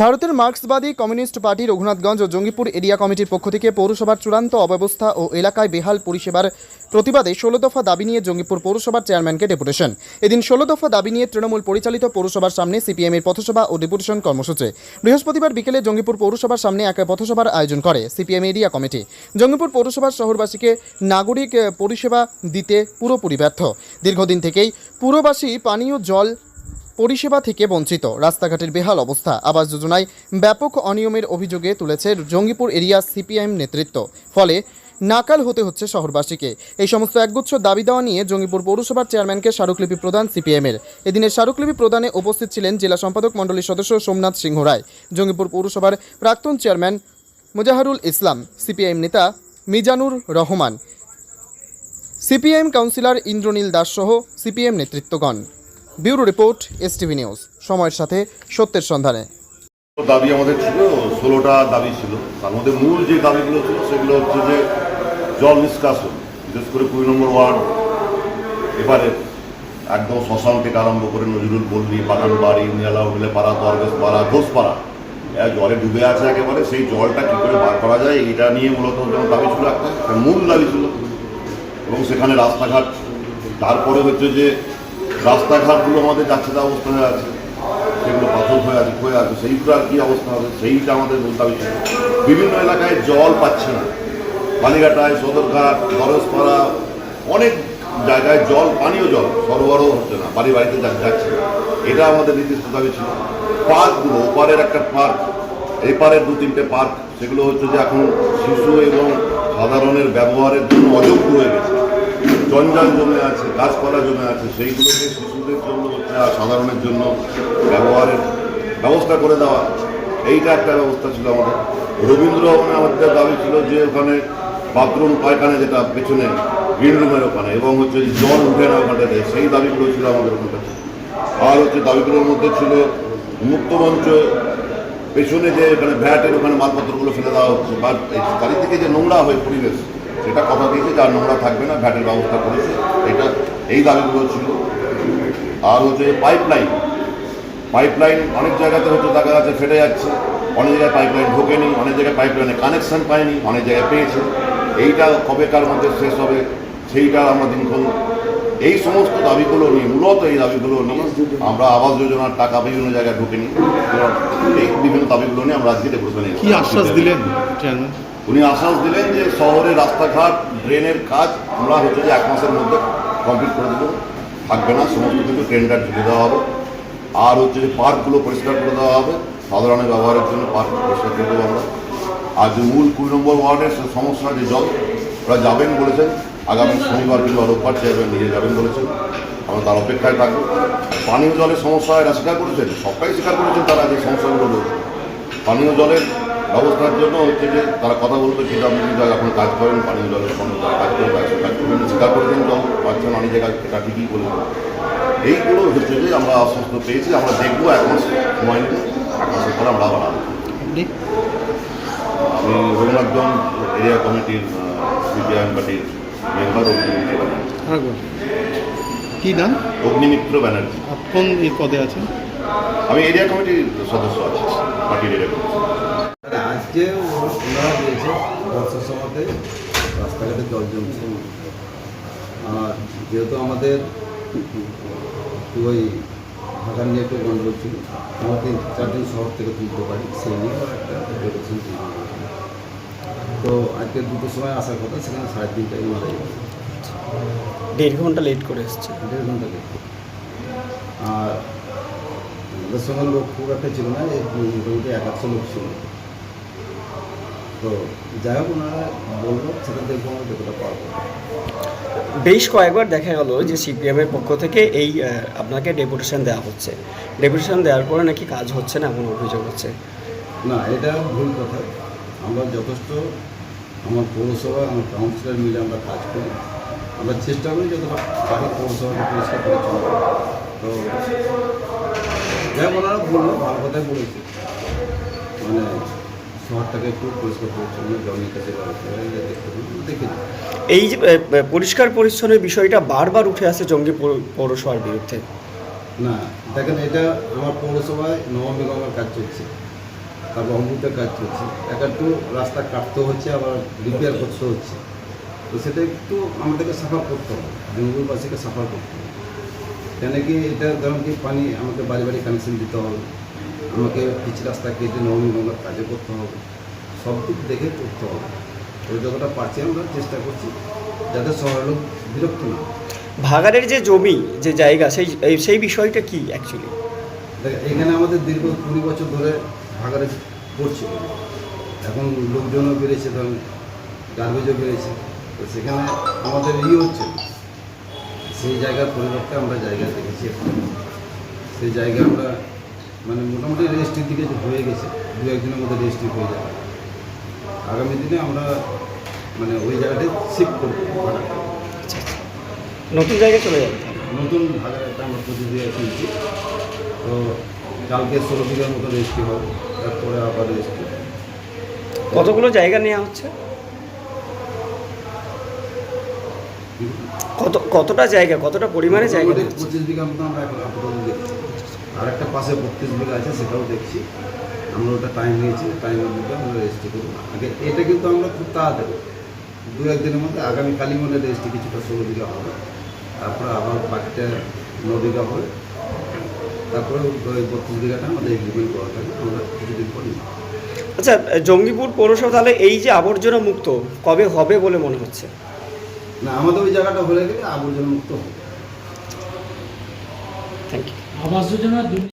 ভারতের মার্ক্সবাদী communist party Raghunathganj ও জঙ্গিপুর এরিয়া কমিটির পক্ষ থেকে পৌরসভার চূড়ান্ত অব্যবস্থা ও এলাকায় বেহাল পরিষেবার প্রতিবাদে ষোলো দফা দাবি নিয়ে জঙ্গিপুর পৌরসভার চেয়ারম্যানকে ডেপুটেশন। এদিন ষোলো দফা দাবি নিয়ে তৃণমূল পরিচালিত পৌরসভার সামনে সিপিএমের পথসভা ও ডেপুটেশন কর্মসূচি। বৃহস্পতিবার বিকেলে জঙ্গিপুর পৌরসভার সামনে এক পথসভার আয়োজন করে সিপিএম এরিয়া কমিটি। জঙ্গিপুর পৌরসভার শহরবাসীকে নাগরিক পরিষেবা দিতে পুরোপুরি ব্যর্থ। দীর্ঘদিন থেকেই পুরবাসী পানীয় জল পরিষেবা থেকে বঞ্চিত। রাস্তাঘাটের বেহাল অবস্থা। আবাস যোজনায় ব্যাপক অনিয়মের অভিযোগে তুলেছে জঙ্গিপুর এরিয়া সিপিআইএম নেতৃত্ব। ফলে নাকাল হতে হচ্ছে শহরবাসীকে। এই সমস্ত একগুচ্ছ দাবি দেওয়া নিয়ে জঙ্গিপুর পৌরসভার চেয়ারম্যানকে স্মারকলিপি প্রদান সিপিএমের এদিনের স্মারকলিপি প্রদানে উপস্থিত ছিলেন জেলা সম্পাদক মণ্ডলীর সদস্য সোমনাথ সিংহ রায়। জঙ্গিপুর পৌরসভার প্রাক্তন চেয়ারম্যান মুজাহারুল ইসলাম, সিপিআইএম নেতা মিজানুর রহমান সিপিএম কাউন্সিলর ইন্দ্রনীল দাস সহ CPM নেতৃত্বগণ। Bureau report, STV news. সময়ের সাথে সত্যের সন্ধানে। দাবি আমাদের ছিল, ষোলোটা দাবি ছিল। তার মধ্যে মূল যে দাবিগুলো ছিল, সেগুলো হচ্ছে যে জল নিষ্কাশন, বিশেষ করে কুড়ি নম্বর ওয়ার্ড এবারে একদম শ্মশান থেকে আরম্ভ করে নজরুল পল্লী বাগান বাড়ি নিয়ালা উঠলে পাড়া দরবেশ পাড়া ঘোষপাড়া জলে ডুবে আছে একেবারে। সেই জলটা কী করে বার করা যায়, এটা নিয়ে মূলত যেমন দাবি ছিল একটা মূল দাবি ছিল। এবং সেখানে রাস্তাঘাট, তারপরে হচ্ছে যে রাস্তাঘাটগুলো আমাদের যাচ্ছে তা অবস্থা হয়ে আছে। সেগুলো পাথর হয়ে আছে হয়ে আছে। সেইগুলো আর কি অবস্থা হবে, সেইটা আমাদের দাবি ছিল বিভিন্ন এলাকায় জল পাচ্ছে না। বালিঘাটায়, সদরঘাট দরজপাড়া অনেক জায়গায় জল, পানীয় জল সরবরাহ হচ্ছে না, বাড়ি বাড়িতে যাচ্ছে না। এটা আমাদের নির্দিষ্ট দাবি ছিল। পার্কগুলো, ওপারের একটা পার্ক এপারের দু তিনটে পার্ক, সেগুলো হচ্ছে যে এখন শিশু এবং সাধারণের ব্যবহারের জন্য অযোগ্য হয়ে গেছে। জঞ্জাল জমে আছে গাছপালা জমে আছে, সেইগুলোকে শিশুদের জন্য সাধারণের জন্য ব্যবহারের ব্যবস্থা করে দেওয়া। এইটা একটা ব্যবস্থা ছিল আমাদের। রবীন্দ্র ভবনে আমাদের দাবি ছিল যে ওখানে বাথরুম, পায়খানা যেটা পেছনে গ্রিন রুমের ওখানে, এবং হচ্ছে জল উঠে না ওখানটাতে সেই দাবিগুলো ছিল আমাদের ওখানটাতে আর হচ্ছে দাবিগুলোর মধ্যে ছিল মুক্তমঞ্চ পেছনে যে এখানে ভ্যাটের ওখানে মালপত্রগুলো ফেলে দেওয়া হচ্ছে, বা চারিদিকে যে নোংরা হয় পরিবেশ সেটা কথা দিয়েছে, যার নোংরা থাকবে না ভ্যাটের ব্যবস্থা করেছে। এটা এই দাবিগুলো ছিল। আর হচ্ছে পাইপ লাইন পাইপ লাইন অনেক জায়গাতে হচ্ছে দেখা যাচ্ছে ফেটে যাচ্ছে। অনেক জায়গায় পাইপ লাইন ঢোকেনি, অনেক জায়গায় পাইপ লাইনে কানেকশন পায়নি, অনেক জায়গায় পেয়েছে। এইটা কবেকার মধ্যে শেষ হবে, সেইটা আমরা দিনক্ষণ এই সমস্ত দাবিগুলো নিয়ে, মূলত এই দাবিগুলো নিয়ে আমরা আবাস যোজনার টাকা বিভিন্ন জায়গায় ঢুকেনি। এই বিভিন্ন দাবিগুলো নিয়ে আমরা আজকে ডেপুটেশনে কি আশ্বাস দিলেন চেয়ারম্যান উনি আশ্বাস দিলেন যে শহরের রাস্তাঘাট, ড্রেনের কাজ আমরা হচ্ছে যে এক মাসের মধ্যে কমপ্লিট করে দেবো। থাকবে না, সমস্ত কিছু টেন্ডার ঢুকে দেওয়া হবে। আর হচ্ছে যে পার্কগুলো পরিষ্কার করে দেওয়া হবে। সাধারণের ব্যবহারের জন্য পার্ক পরিষ্কার করে দেবো আমরা আর যে মূল কুড়ি নম্বর ওয়ার্ডের সমস্যা যে জল, ওরা যাবেন বলেছেন। আগামী শনিবার কিংবা রোববার চেয়ারম্যান নিয়ে যাবেন বলেছেন। আমরা তার অপেক্ষায় থাকব। পানীয় জলের সমস্যা এরা স্বীকার করেছেন, সবটাই স্বীকার করেছেন তারা যে সমস্যাগুলো রয়েছে। পানীয় জলের ব্যবস্থার জন্য হচ্ছে যে তারা কথা বলতে সেটা আপনি এখন কাজ করেন পানীয় জলের কোনো তারা কাজ করে কাজ কাজ করবেন স্বীকার করেছেন জল পাচ্ছেন অনেক জায়গায় এটা ঠিকই বলেছেন এইগুলো হচ্ছে যে আমরা আশ্বস্ত পেয়েছি আমরা দেখব এক মাস সময় নিয়ে এক মাসের পরে আমরা আবার আমি রঘুনাথগঞ্জ এরিয়া কমিটির সিপিআইএম পার্টির মেম্বার অগ্নিমিত্র ব্যানার্জি। আরেকবার কি নাম? অগ্নিমিত্র ব্যানার্জি। এই পদে আছেন? আমি এরিয়া কমিটির সদস্য আছি পার্টির এরিয়া কমিটি আজকে ওনারা দিয়েছে বর্ষার সময়তে রাস্তাঘাটে জল জমছে। আর যেহেতু আমাদের ওই ভাষা নিয়ে একটু গন্ডগোল ছিল আমরা তিন চার দিন শহর থেকে তুলতে পারি সেই নিয়ে একটা ডেপুটেশন তো আজকে দুটোর সময় আসার কথা সেখানে সাড়ে তিনটায় মারা গেছে। দেড় ঘণ্টা লেট করে এসছে। দেড় ঘণ্টা লেগে আর আমাদের সঙ্গে লোক খুব একটা ছিল না মোটামুটি এক একশো লোক ছিল। তো যাই হোক ওনারা বলল সেটা দেখব আমরা যতটা পারব। বেশ কয়েকবার দেখা গেল যে সিপিএমের পক্ষ থেকে এই আপনাকে ডেপুটেশন দেওয়া হচ্ছে। ডেপুটেশন দেওয়ার পরে নাকি কাজ হচ্ছে না এমন অভিযোগ হচ্ছে? না এটা ভুল কথা। আমরা যথেষ্ট আমার পৌরসভা আমার কাউন্সিলর মিলে আমরা কাজ করি। আমরা চেষ্টা করি যতটা পারি পৌরসভাকে পরিষ্কার করে চলতে। তো যাই হোক ওনারা বলল ভালো কথাই বলেছে। মানে শহরটাকে একটু পরিষ্কার পরিচ্ছন্ন দেখে এই যে পরিষ্কার পরিচ্ছন্নের বিষয়টা বারবার উঠে আসে জঙ্গি পৌর- পৌরসভার বিরুদ্ধে। না দেখেন এটা আমার পৌরসভায় নবম নিগমের কাজ চলছে তারপর অমৃতের কাজ চলছে। এক একটু রাস্তা কাটতে হচ্ছে আবার রিপেয়ার করতে হচ্ছে। তো সেটা একটু আমাদেরকে সাফার করতে হবে জঙ্গলবাসীকে সাফার করতে হবে। কেন কি এটা ধরুন কি পানি আমাকে বাড়ি বাড়ি কানেকশন দিতে হবে আমাকে পিচ রাস্তা কেটে নবমী গঙ্গার কাজে করতে হবে। সব দিক দেখে করতে হবে। ওই যতটা পারছি আমরা চেষ্টা করছি যাতে শহরের লোক বিরক্ত না। ভাগাড়ের যে জমি যে জায়গা সেই সেই বিষয়টা কি অ্যাকচুয়ালি এখানে আমাদের দীর্ঘ কুড়ি বছর ধরে ভাগাড়ে পড়ছিল এখন লোকজনও বেড়েছে ধরুন গার্বেজও বেড়েছে। তো সেখানে আমাদের ইয়ে হচ্ছে সেই জায়গার পরিবর্তে আমরা জায়গা দেখেছি। সেই জায়গা আমরা মানে মোটামুটি রেজিস্ট্রির দিকে হয়ে গেছে দু একদিনের মধ্যে রেজিস্ট্রি হয়ে যাবে। আগামী দিনে আমরা মানে ওই জায়গাটায় শিফট করব ভাড়াটা নতুন জায়গায় চলে যাবে নতুন ভাগার একটা আমরা প্রতিক্রিয়া কিনছি। তো কালকে ষোলো বিঘার মতো রেজিস্ট্রি হবে তারপরে আবার রেজিস্ট্রি কতগুলো জায়গা নেওয়া হচ্ছে? কত কতটা জায়গা কতটা পরিমাণে জায়গা? পঁচিশ বিঘার মতো আমরা এখন আপাতত দেখছি আর একটা পাশে বত্রিশ বিঘা আছে সেটাও দেখছি। আমরা ওটা টাইম নিয়েছি টাইমের মধ্যে আমরা রেজিস্ট্রি করব। আগে এটা কিন্তু আমরা খুব তাড়াতাড়ি দু একদিনের মধ্যে আগামী কালী মনে রেজিস্ট্রি কিছুটা ষোলো বিঘা হবে। তারপরে আবার বাকিটা ন বিঘা হবে। তারপরে ওই বত্রিশ বিঘাটা আমাদের এগ্রিমেন্ট করা থাকবে আমরা কিছুদিন পর নিই আচ্ছা জঙ্গিপুর পৌরসভা তাহলে এই যে আবর্জনা মুক্ত কবে হবে বলে মনে হচ্ছে? না আমাদের ওই জায়গাটা হয়ে গেলে আবর্জনা মুক্ত হবে। আবাস যোজনা